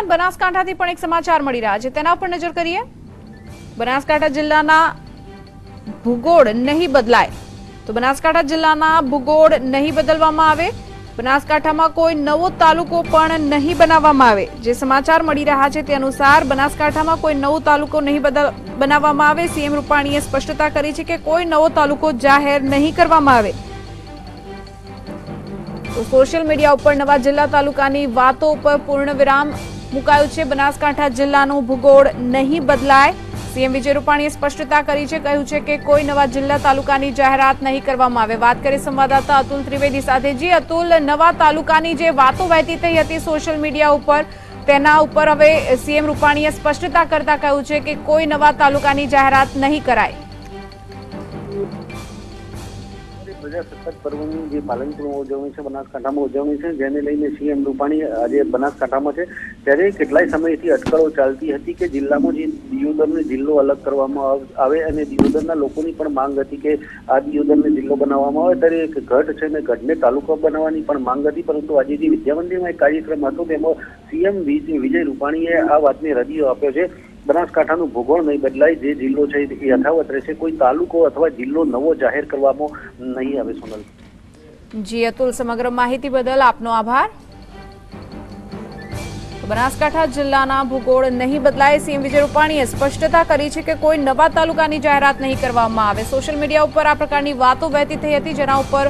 દરમિયાન બનાસકાંઠાથી પણ એક સમાચાર મળી રહ્યા છે. તેના ઉપર નજર કરીએ. બનાસકાંઠા જિલ્લાના ભૂગોળ નહીં બદલાય. તો બનાસકાંઠા જિલ્લાના ભૂગોળ નહીં બદલવામાં આવે. બનાસકાંઠામાં કોઈ નવો તાલુકો પણ નહીં બનાવવામાં આવે. જે સમાચાર મળી રહ્યા છે તે અનુસાર બનાસકાંઠામાં કોઈ નવો તાલુકો નહીં બનાવવામાં આવે. સીએમ રૂપાણીએ સ્પષ્ટતા કરી છે કે કોઈ નવો તાલુકો જાહેર નહીં કરવામાં આવે. તો સોશિયલ મીડિયા ઉપર નવા જિલ્લા તાલુકાની વાતો ઉપર પૂર્ણ વિરામ મુકાયું છે. બનાસકાંઠા જિલ્લાનું ભૂગોળ નહીં બદલાય. સીએમ વિજય રૂપાણીએ સ્પષ્ટતા કરી છે, કહ્યું છે કે કોઈ નવા જિલ્લા તાલુકાની જાહેરાત નહીં કરવામાં આવે. વાત કરી સંવાદદાતા અતુલ ત્રિવેદી સાથે. જી અતુલ, નવા તાલુકાની જે વાતો વહેતી થઈ હતી સોશિયલ મીડિયા ઉપર, તેના ઉપર હવે સીએમ રૂપાણીએ સ્પષ્ટતા કરતા કહ્યું છે કે કોઈ નવા તાલુકાની જાહેરાત નહીં કરાય. પ્રજાસત્તાક પર્વની જે પાલનપુરમાં ઉજવણી છે, બનાસકાંઠામાં ઉજવણી છે, જેને લઈને સીએમ રૂપાણી આજે બનાસકાંઠામાં છે. ત્યારે કેટલાય સમયથી અટકળો ચાલતી હતી કે જિલ્લામાં જે દિયોદરને જિલ્લો અલગ કરવામાં આવ- અને દિયોદરના લોકોની પણ માંગ હતી કે આ દિયોદરને જિલ્લો બનાવવામાં આવે. ત્યારે એક ગઢ છે ને ગઢને તાલુકો બનાવવાની પણ માંગ હતી, પરંતુ આજે જે વિદ્યામંદિરમાં કાર્યક્રમ હતો, તેમાં સીએમ વિજય રૂપાણીએ આ વાતને રદિયો આપ્યો છે. બનાસકાંઠાનું ભૂગોળ નહીં બદલાય, જે જિલ્લો છે એ યથાવત રહેશે. કોઈ તાલુકો અથવા જિલ્લો નવો જાહેર કરવામાં નહીં આવે, સોનલ. જી, અતુલ, સમગ્ર માહિતી બદલ આપનો આભાર. બનાસકાંઠા જિલ્લાના ભૂગોળ નહીં બદલાય, સીએમ વિજય રૂપાણીએ સ્પષ્ટતા કરી છે કે કોઈ નવા તાલુકાની જાહેરાત નહીં કરવામાં આવે. સોશિયલ મીડિયા ઉપર આ પ્રકારની વાતો વહેતી થઈ હતી, જેના ઉપર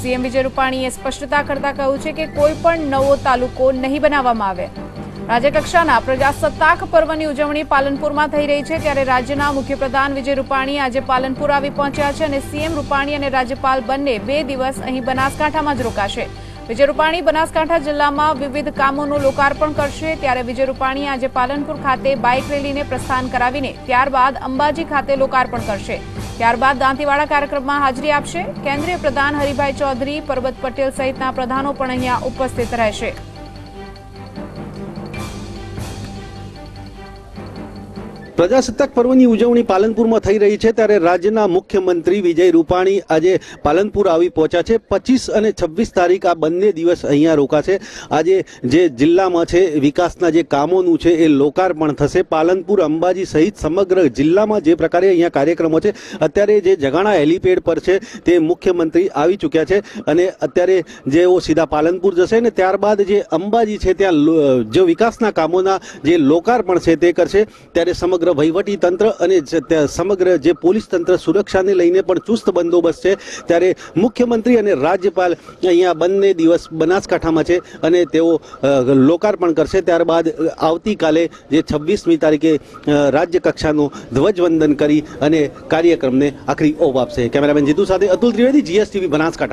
સીએમ વિજય રૂપાણીએ સ્પષ્ટતા કરતા કહ્યું છે કે કોઈ પણ નવો તાલુકો નહીં બનાવવામાં આવે. રાજ્યકક્ષાના પ્રજાસત્તાક પર્વની ઉજવણી પાલનપુરમાં થઈ રહી છે, ત્યારે રાજ્યના મુખ્યપ્રધાન વિજય રૂપાણી આજે પાલનપુર આવી પહોંચ્યા છે અને સીએમ રૂપાણી અને રાજ્યપાલ બંને બે દિવસ અહીં બનાસકાંઠામાં જ રોકાશે. વિજય રૂપાણી બનાસકાંઠા જિલ્લામાં વિવિધ કામોનું લોકાર્પણ કરશે, ત્યારે વિજય રૂપાણી આજે પાલનપુર ખાતે બાઇક રેલીને પ્રસ્થાન કરાવીને ત્યારબાદ અંબાજી ખાતે લોકાર્પણ કરશે. ત્યારબાદ દાંતીવાડા કાર્યક્રમમાં હાજરી આપશે. કેન્દ્રીય પ્રધાન હરિભાઈ ચૌધરી પરબત પટેલ સહિતના પ્રધાનો પણ અહીંયા ઉપસ્થિત રહેશે. પ્રજાસત્તાક પર્વની ઉજવણી પાલનપુરમાં થઈ રહી છે ત્યારે રાજ્યના મુખ્યમંત્રી વિજય રૂપાણી આજે પાલનપુર આવી પહોંચ્યા છે. પચીસ અને છવ્વીસ તારીખ આ બંને દિવસ અહીંયા રોકાશે. આજે જે જિલ્લામાં છે, વિકાસના જે કામોનું છે એ લોકાર્પણ થશે. પાલનપુર, અંબાજી સહિત સમગ્ર જિલ્લામાં જે પ્રકારે અહીંયા કાર્યક્રમો છે, અત્યારે જે જગાણા હેલીપેડ પર છે તે મુખ્યમંત્રી આવી ચૂક્યા છે અને અત્યારે જેઓ સીધા પાલનપુર જશે ને ત્યારબાદ જે અંબાજી છે, ત્યાં જે વિકાસના કામોના જે લોકાર્પણ છે તે કરશે. ત્યારે સમગ્ર વહીવટી તંત્ર અને સમગ્ર જે પોલીસ તંત્ર સુરક્ષાને લઈને પણ ચુસ્ત બંદોબસ્ત છે. ત્યારે મુખ્યમંત્રી અને રાજ્યપાલ અહીંયા બંને દિવસ બનાસકાંઠામાં છે અને તેઓ લોકાર્પણ કરશે. ત્યારબાદ આવતીકાલે જે છવ્વીસમી તારીખે રાજ્ય કક્ષાનું ધ્વજવંદન કરી અને કાર્યક્રમને આખરી ઓપ આપશે. કેમેરામેન જીતુ સાથે અતુલ ત્રિવેદી, જીએસટીવી બનાસકાંઠા.